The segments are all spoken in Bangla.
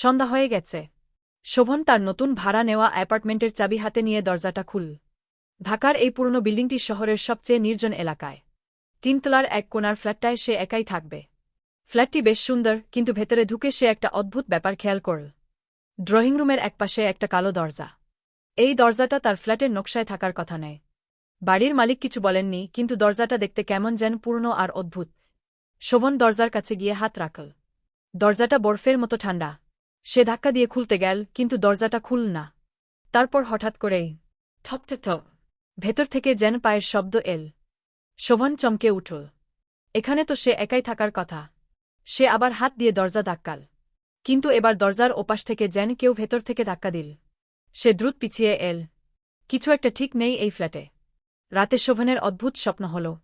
সন্ধ্যা হয়ে গেছে। শোভন তার নতুন ভাড়া নেওয়া অ্যাপার্টমেন্টের চাবি হাতে নিয়ে দরজাটা খুল ঢাকার এই পুরনো বিল্ডিংটি শহরের সবচেয়ে নির্জন এলাকায়। তিনতলার এক কোনার ফ্ল্যাটটায় সে একাই থাকবে। ফ্ল্যাটটি বেশ সুন্দর, কিন্তু ভেতরে ঢুকে সে একটা অদ্ভুত ব্যাপার খেয়াল করল। ড্রয়িং রুমের একপাশে একটা কালো দরজা। এই দরজাটা তার ফ্ল্যাটের নকশায় থাকার কথা নেয়। বাড়ির মালিক কিছু বলেননি, কিন্তু দরজাটা দেখতে কেমন যেন পুরনো আর অদ্ভুত। শোভন দরজার কাছে গিয়ে হাত রাখল। দরজাটা বরফের মতো ঠান্ডা। সে ধাক্কা দিয়ে খুলতে গেল, কিন্তু দরজাটা খুল না। তারপর হঠাৎ করেই থপতে থপ ভেতর থেকে যেন পায়ের শব্দ এল। শোভন চমকে উঠল। এখানে তো সে একাই থাকার কথা। সে আবার হাত দিয়ে দরজা ধাক্কাল কিন্তু এবার দরজার ওপাশ থেকে যেন কেউ ভেতর থেকে ধাক্কা দিল। সে দ্রুত পিছিয়ে এল। কিছু একটা ঠিক নেই এই ফ্ল্যাটে। রাতে শোভনের অদ্ভুত স্বপ্ন হল।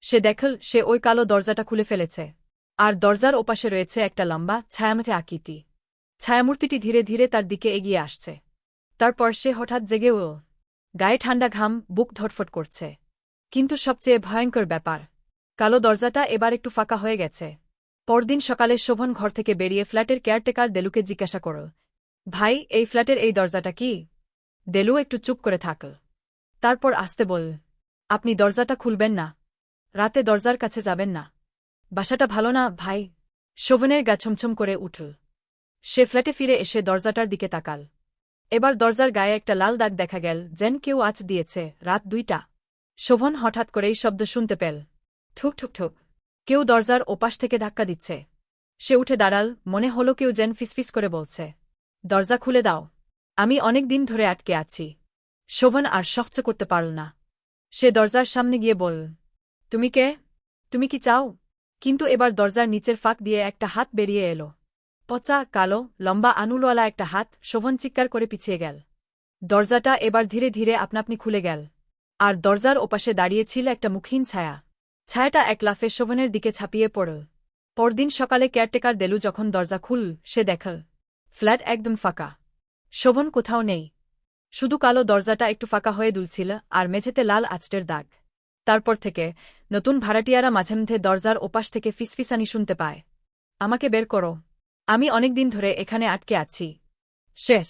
সে দেখল, সে ওই কালো দরজাটা খুলে ফেলেছে। আর দরজার ওপাশে রয়েছে একটা লম্বা ছায়ামথে আকৃতি। ছায়ামূর্তিটি ধীরে ধীরে তার দিকে এগিয়ে আসছে। তারপর সে হঠাৎ জেগে উল গায়ে ঠান্ডা ঘাম, বুক ধটফট করছে। কিন্তু সবচেয়ে ভয়ঙ্কর ব্যাপার, কালো দরজাটা এবার একটু ফাঁকা হয়ে গেছে। পরদিন সকালে শোভন ঘর থেকে বেরিয়ে ফ্ল্যাটের কেয়ারটেকার দেলুকে জিজ্ঞাসা করল, ভাই, এই ফ্ল্যাটের এই দরজাটা কি? দেলু একটু চুপ করে থাকল। তারপর আসতে বল আপনি দরজাটা খুলবেন না। রাতে দরজার কাছে যাবেন না। বাসাটা ভালো না, ভাই? শোভনের গা ছমছম করে উঠল। সে ফ্ল্যাটে ফিরে এসে দরজাটার দিকে তাকাল। এবার দরজার গায়ে একটা লাল দাগ দেখা গেল, যেন কেউ আঁচ দিয়েছে, রাত দুইটা। শোভন হঠাৎ করেই শব্দ শুনতে পেল। ঠুক ঠুক ঠুক কেউ দরজার ওপাশ থেকে ধাক্কা দিচ্ছে। সে উঠে দাঁড়াল, মনে হলো কেউ যেন ফিসফিস করে বলছে, দরজা খুলে দাও, আমি অনেক দিন ধরে আটকে আছি। শোভন আর সহ্য করতে পারল না। সে দরজার সামনে গিয়ে বল তুমি কে? তুমি কি চাও? কিন্তু এবার দরজার নিচের ফাঁক দিয়ে একটা হাত বেরিয়ে এলো। পচা, কালো, লম্বা আনুলওয়ালা একটা হাত শোভন চিৎকার করে পিছিয়ে গেল। দরজাটা এবার ধীরে ধীরে আপনাপনি খুলে গেল। আর দরজার ওপাশে দাঁড়িয়েছিল একটা মুখহীন ছায়া। ছায়াটা এক লাফে শোভনের দিকে ছাপিয়ে পড়ল। পরদিন সকালে কেয়ারটেকার দেলু যখন দরজা খুল, সে দেখল, ফ্ল্যাট একদম ফাঁকা। শোভন কোথাও নেই। শুধু কালো দরজাটা একটু ফাঁকা হয়ে দুলছিল আর মেঝেতে লাল আচটের দাগ। তারপর থেকে নতুন ভাড়াটিয়ারা মাঝে মধ্যে দরজার ওপাশ থেকে ফিসফিসানি শুনতে পায়। আমাকে বের করো। আমি অনেকদিন ধরে এখানে আটকে আছি। শেষ।